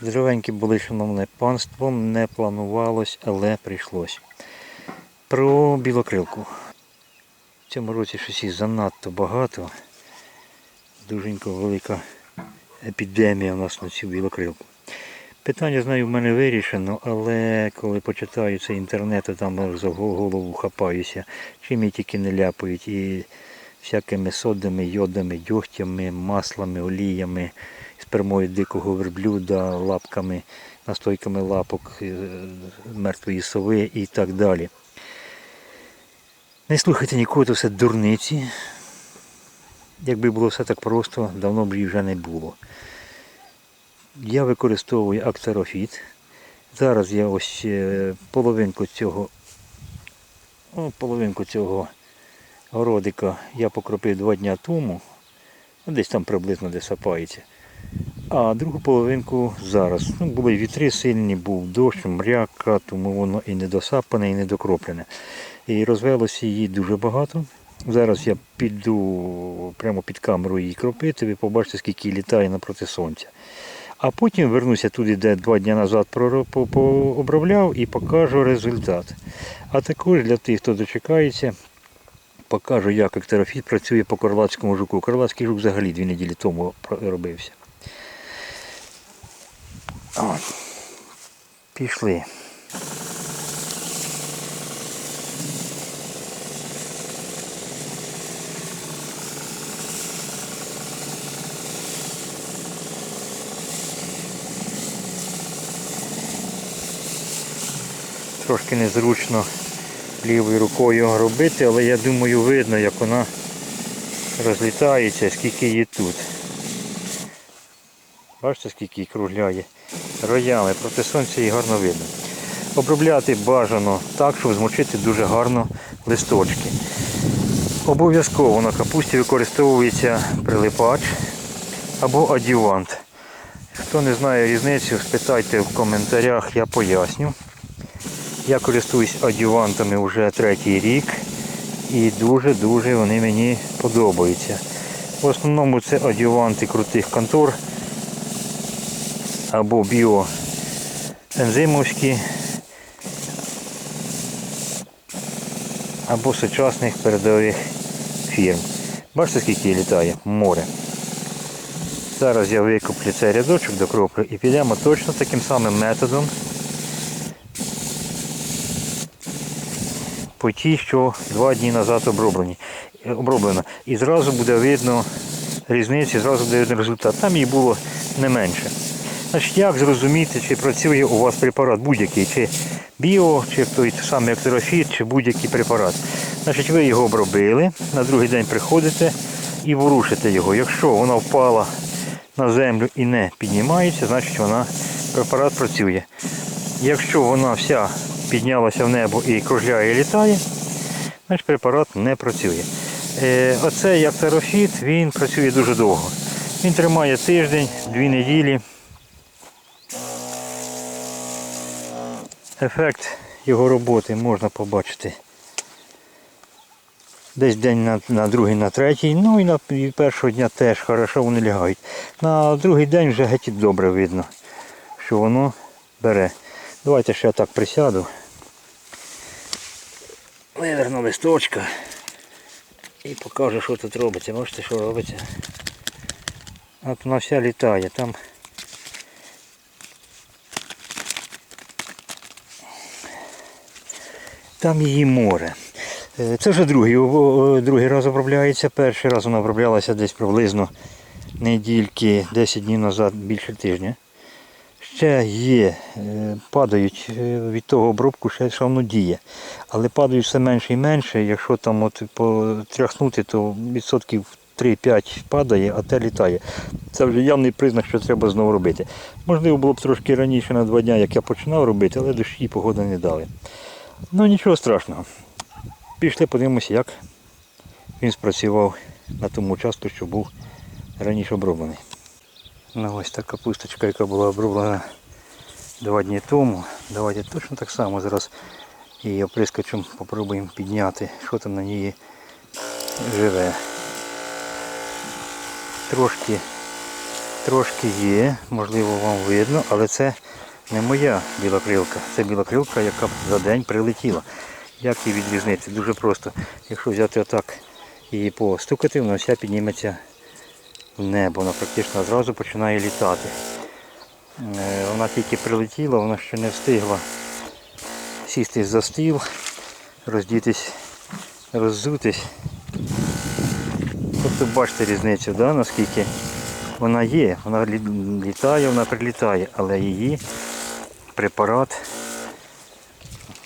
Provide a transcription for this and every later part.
Здоровенькі були, шановне панство, не планувалось, але прийшлось. Про білокрилку. В цьому році щось занадто багато. Дуженько велика епідемія у нас на цю білокрилку. Питання, знаю, в мене вирішено, але коли почитаю цей інтернет, то там за голову хапаюся, чим і тільки не ляпають. І всякими содами, йодами, дьогтями, маслами, оліями, спермою дикого верблюда, лапками, настойками лапок е, мертвої сови і так далі. Не слухайте нікого, то все дурниці. Якби було все так просто, давно б її вже не було. Я використовую актерофіт. Зараз я ось е, половинку цього, ну, половинку цього городика я покропив два дня тому. Ну, десь там приблизно де сапається. А другу половинку зараз. Ну, були вітри сильні, був дощ, мряка, тому воно і не досапане, і не докроплене. І розвелося її дуже багато. Зараз я піду прямо під камеру її кропити, ви побачите, скільки літає напроти сонця. А потім вернуся туди, де два дні назад пообробляв і покажу результат. А також для тих, хто дочекається, покажу, як ектерофіт працює по корлацькому жуку. Корлацький жук взагалі дві неділі тому робився. От. Пішли. Трошки незручно лівою рукою робити, але я думаю видно, як вона розлітається, скільки її тут. Бачите, скільки її кругляє роями, проти сонця її гарно видно. Обробляти бажано так, щоб змочити дуже гарно листочки. Обов'язково на капусті використовується прилипач або адювант. Хто не знає різницю, спитайте в коментарях, я поясню. Я користуюсь адювантами вже третій рік і дуже-дуже вони мені подобаються. В основному це адюванти крутих контор або біоензимовські, або сучасних передових фірм. Бачите, скільки літає? Море. Зараз я викуплю цей рядочок докроплю і підемо точно таким самим методом. По ті, що два дні назад оброблені, оброблено. І зразу буде видно різницю, зразу буде видно результат. Там її було не менше. Значить, як зрозуміти, чи працює у вас препарат будь-який, чи біо, чи той самий актерофіт, чи будь-який препарат. Значить, ви його обробили, на другий день приходите і ворушите його. Якщо вона впала на землю і не піднімається, значить вона препарат працює. Якщо вона вся піднялася в небо і кружляє і літає, значить препарат не працює. Е, оцей актерофіт, він працює дуже довго. Він тримає тиждень, дві неділі. Ефект його роботи можна побачити десь день на, на другий, на третій. Ну і на і першого дня теж хорошо вони лягають. На другий день вже геть добре видно, що воно бере. Давайте ще я так присяду. Виверну листочка і покажу, що тут робиться. Бачите, що робиться. От вона вся літає. Там там її море. Е, Це вже другий, другий раз обробляється. Перший раз вона оброблялася десь приблизно недільки, 10 днів назад, більше тижня. Ще є, е, падають е, від того обробку, ще ще воно діє. Але падають все менше і менше. Якщо там от потряхнути, то відсотків 3-5 падає, а те літає. Це вже явний признак, що треба знову робити. Можливо, було б трошки раніше на два дні, як я починав робити, але дощі і погода не дали. Ну нічого страшного. Пішли, подивимося, як він спрацював на тому участку, що був раніше оброблений. Ну ось та капусточка, яка була оброблена два дні тому. Давайте точно так само зараз її оприскочем попробуємо підняти, що там на ній живе. Трошки Трошки є, можливо вам видно, але це не моя білокрилка. Це білокрилка, яка за день прилетіла. Як її відрізнити? Дуже просто. Якщо взяти отак і постукати, вона вся підніметься небо. Вона практично одразу починає літати. Е, Вона тільки прилетіла, вона ще не встигла сісти за стіл, роздітись, роззутись. Тобто бачите різницю, да, наскільки вона є, вона літає, вона прилітає, але її препарат,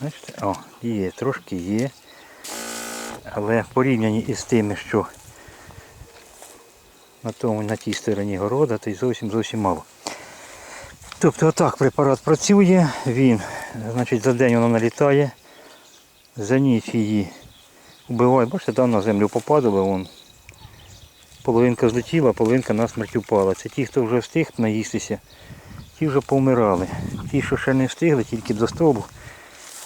бачите, о, є, трошки є. Але в порівнянні із тими, що на тому, на тій стороні города, то й зовсім зовсім мало. Тобто отак препарат працює, він, значить, за день воно налітає, за ніч її вбиває. Бачите, там на землю попадало, вон. Половинка злетіла, половинка на смерть упала. Це ті, хто вже встиг наїстися, ті вже повмирали. Ті, що ще не встигли, тільки до стовбу.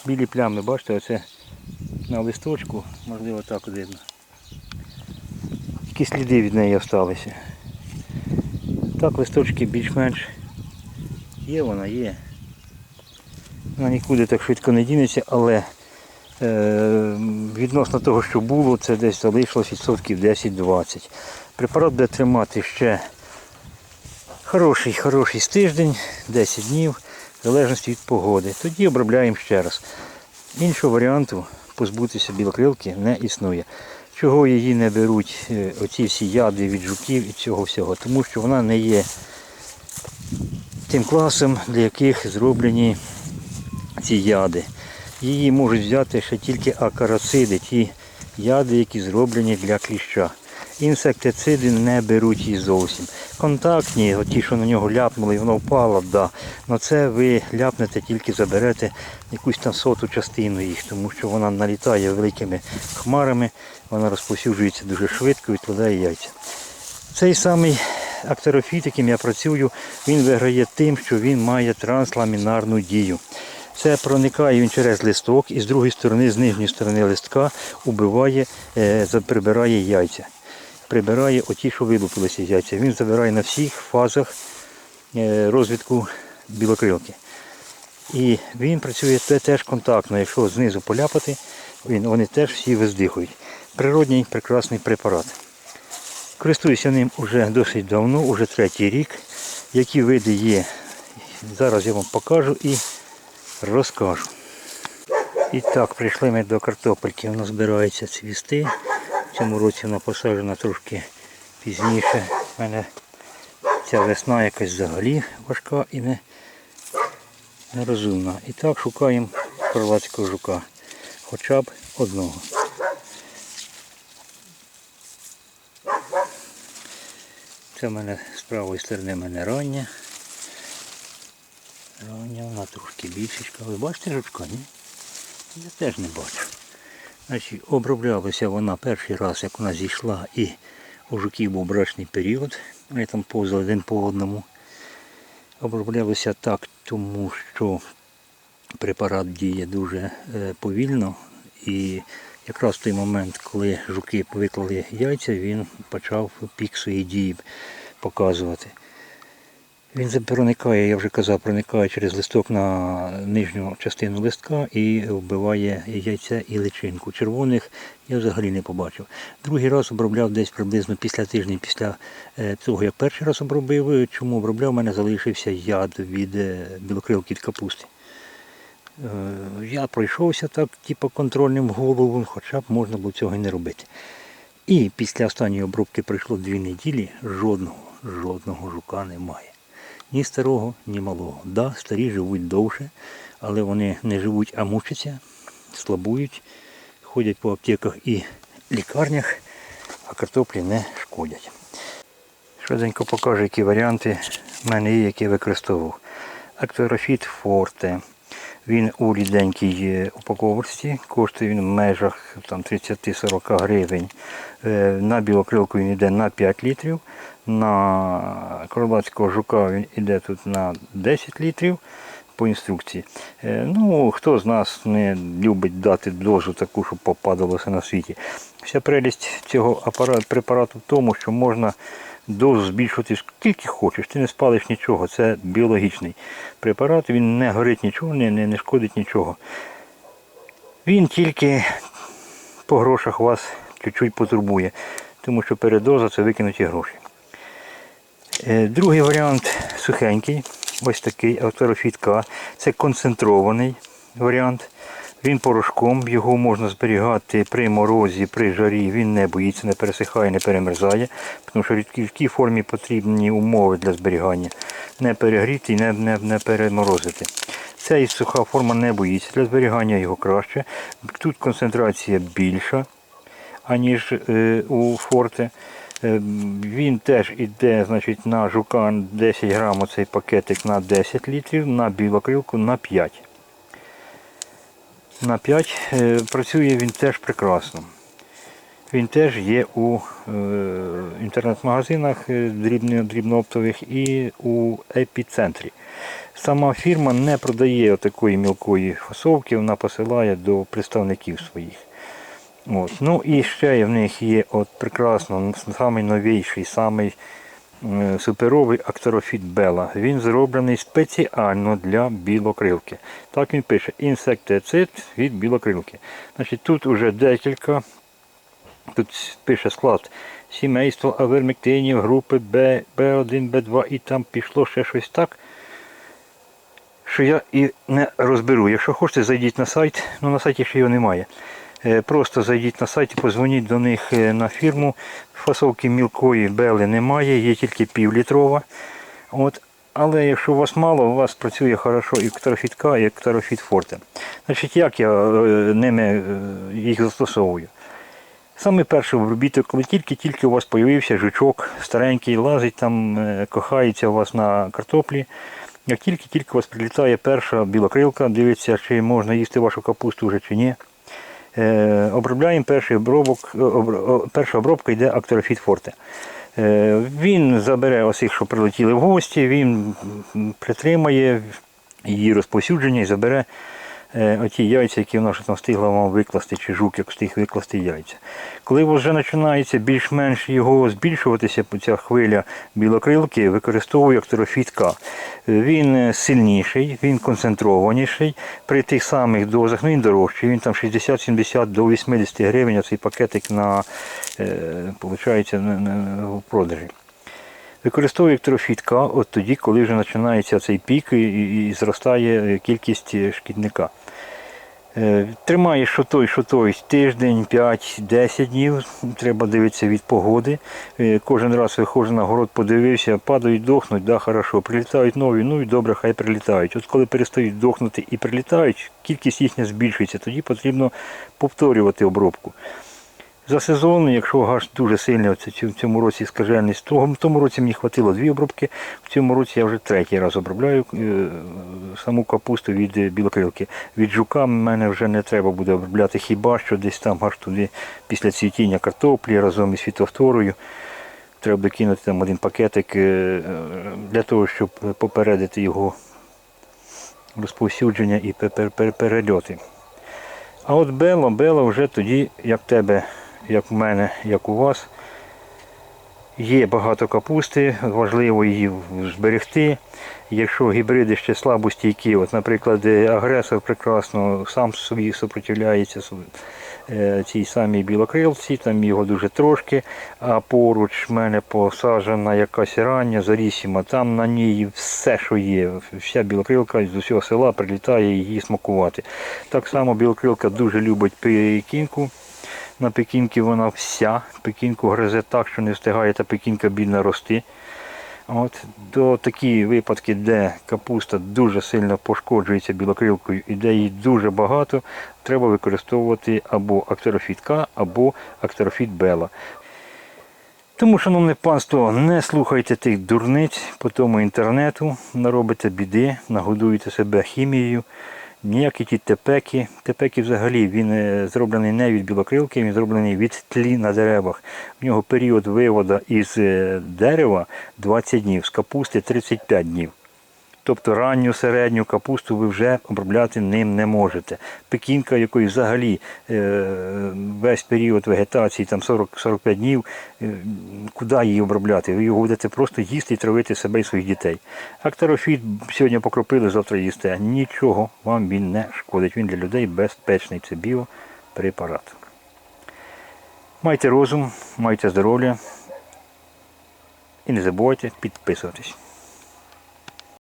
Білі плями, бачите, оце на листочку, можливо так видно. Тільки сліди від неї залишилися. Так листочки більш-менш є, вона є. Вона нікуди так швидко не дінеться, але е, відносно того, що було, це десь залишилось відсотків 10-20. Препарат буде тримати ще хороший, хороший тиждень, 10 днів, в залежності від погоди. Тоді обробляємо ще раз. Іншого варіанту позбутися білокрилки не існує. Чого її не беруть е, оці всі яди від жуків і цього всього? Тому що вона не є тим класом, для яких зроблені ці яди. Її можуть взяти ще тільки акароциди, ті яди, які зроблені для кліща. Інсектициди не беруть її зовсім. Контактні, ті, що на нього ляпнули і воно впало, да. Но це ви ляпнете, тільки заберете якусь там соту частину їх, тому що вона налітає великими хмарами, вона розповсюджується дуже швидко відкладає яйця. Цей самий актерофіт, яким я працюю, він виграє тим, що він має трансламінарну дію. Це проникає він через листок і з другої сторони, з нижньої сторони листка, убиває, е, прибирає яйця. Прибирає оті, що вилупилися яйця. Він забирає на всіх фазах е, розвитку білокрилки. І він працює теж контактно. Якщо знизу поляпати, вони теж всі виздихують. Природній прекрасний препарат. Користуюся ним уже досить давно, уже третій рік. Які види є, зараз я вам покажу і розкажу. І так, прийшли ми до картопельки. Вона збирається цвісти. В цьому році вона посаджена трошки пізніше. У мене ця весна якась взагалі важка і не, нерозумна. І так шукаємо крилацького жука. Хоча б одного. Це в мене з правої сторони мене рання. Рання, вона трошки більшечка. Ви бачите жучка, ні? Я теж не бачу. Значить, оброблялася вона перший раз, як вона зійшла, і у жуків був брачний період. Вони там повзали один по одному. Оброблялося так, тому що препарат діє дуже е, повільно. І якраз в той момент, коли жуки виклали яйця, він почав пік своєї дії показувати. Він проникає, я вже казав, проникає через листок на нижню частину листка і вбиває яйця і личинку. Червоних я взагалі не побачив. Другий раз обробляв десь приблизно після тижня, після е, того, як перший раз обробив. Чому обробляв, у мене залишився яд від е, білокрилки від капусти. Е, Я пройшовся так, типу, контрольним головом, хоча б можна було цього і не робити. І після останньої обробки пройшло дві неділі, жодного, жодного жука немає. Ні старого, ні малого. Да, старі живуть довше, але вони не живуть, а мучаться, слабують, ходять по аптеках і лікарнях, а картоплі не шкодять. Швиденько покажу, які варіанти в мене є, які використовував. Акторофіт Форте. Він у ріденькій упаковці, коштує він в межах 30-40 гривень. Е, На білокрилку він йде на 5 літрів, на кролацького жука він йде тут на 10 літрів по інструкції. Е, Ну, хто з нас не любить дати дозу таку, щоб попадалося на світі. Вся прелість цього апарат, препарату в тому, що можна дозу збільшувати скільки хочеш, ти не спалиш нічого. Це біологічний препарат, він не горить нічого, не, не, шкодить нічого. Він тільки по грошах вас чуть-чуть потурбує, тому що передоза це викинуті гроші. Е, Другий варіант сухенький, ось такий авторофіт К. Це концентрований варіант. Він порошком, його можна зберігати при морозі, при жарі, він не боїться, не пересихає, не перемерзає, тому що в рідкій формі потрібні умови для зберігання. Не перегріти і не, не, не переморозити. Ця і суха форма не боїться, для зберігання його краще. Тут концентрація більша, аніж е, у форте. Е, Він теж іде значить, на жука 10 грам цей пакетик на 10 літрів, на білокрилку на 5. На 5 е, працює він теж прекрасно. Він теж є у е, інтернет-магазинах е, дрібнооптових і у епіцентрі. Сама фірма не продає такої мілкої фасовки, вона посилає до представників своїх. От. Ну і ще в них є от прекрасно, самий новіший, самий суперовий акторофіт Бела. Він зроблений спеціально для білокрилки. Так він пише інсектицид від білокрилки. Значить, тут уже декілька, тут пише склад сімейство авермектинів групи B, B1, B2 і там пішло ще щось так що я і не розберу. Якщо хочете, зайдіть на сайт, ну на сайті ще його немає. Е, Просто зайдіть на сайт і позвоніть до них е, на фірму. Фасовки мілкої бели немає, є тільки півлітрова. От. Але якщо у вас мало, у вас працює хорошо і Ктарофіт і Ктарофіт Форте. Значить, як я е, ними їх застосовую? Саме перший обробіток, коли тільки-тільки у вас з'явився жучок, старенький, лазить там, кохається у вас на картоплі. Як тільки-тільки у вас прилітає перша білокрилка, дивиться, чи можна їсти вашу капусту вже чи ні. Е, обробляємо перший обробок, перша обробка йде Акторофіт Форте. Е, він забере осіх, що прилетіли в гості, він притримає її розповсюдження і забере е, оті яйця, які вона вже там встигла вам викласти, чи жук, як встиг викласти яйця. Коли вже починається більш-менш його збільшуватися, ця хвиля білокрилки, використовую акторофіт К. Він е, сильніший, він концентрованіший. При тих самих дозах, ну він дорожчий, він там 60-70 до 80 гривень, цей пакетик на, е, получається, на, продажі. Використовую електрофітка от тоді, коли вже починається цей пік і, і, і зростає кількість е, шкідника. Е, Тримає що той, що той тиждень, 5-10 днів. Треба дивитися від погоди. Е, Кожен раз виходжу на город, подивився, падають, дохнуть, да, хорошо. Прилітають нові, ну і добре, хай прилітають. От коли перестають дохнути і прилітають, кількість їхня збільшується, тоді потрібно повторювати обробку. За сезон, якщо гаш дуже сильний, в цьому році скажений, в тому- році мені хватило дві обробки, в цьому році я вже третій раз обробляю е, саму капусту від е, білокрилки. Від жука мене вже не треба буде обробляти, хіба що десь там аж туди після цвітіння картоплі разом із фітофторою. Треба докинути там один пакетик е, для того, щоб попередити його розповсюдження і пер- пер- перельоти. А от Бело, Бело вже тоді, як тебе, як в мене, як у вас, є багато капусти, важливо її зберегти. Якщо гібриди ще слабостійкі, от, наприклад, агресор прекрасно сам собі супротивляється е, цій самій білокрилці, там його дуже трошки, а поруч в мене посаджена якась рання, зарісіма, там на ній все, що є, вся білокрилка з усього села прилітає її смакувати. Так само білокрилка дуже любить пекінку. На пекінки вона вся, пекінку гризе так, що не встигає та пекінка бідна рости. От, до такі випадки, де капуста дуже сильно пошкоджується білокрилкою і де її дуже багато, треба використовувати або актерофіт К, або актерофіт Бела. Тому, шановне панство, не слухайте тих дурниць по тому інтернету, наробите біди, нагодуєте себе хімією. Ніякі ті тепеки. Тепеки взагалі він е, зроблений не від білокрилки, він зроблений від тлі на деревах. В нього період виводу із е, дерева 20 днів, з капусти 35 днів. Тобто ранню, середню капусту ви вже обробляти ним не можете. Пекінка, якої взагалі е, весь період вегетації, там 40-45 днів, е, куди її обробляти? Ви його будете просто їсти і травити себе і своїх дітей. Актерофіт сьогодні покропили, завтра їсте. Нічого вам він не шкодить. Він для людей безпечний. Це біопрепарат. Майте розум, майте здоров'я і не забувайте підписуватись.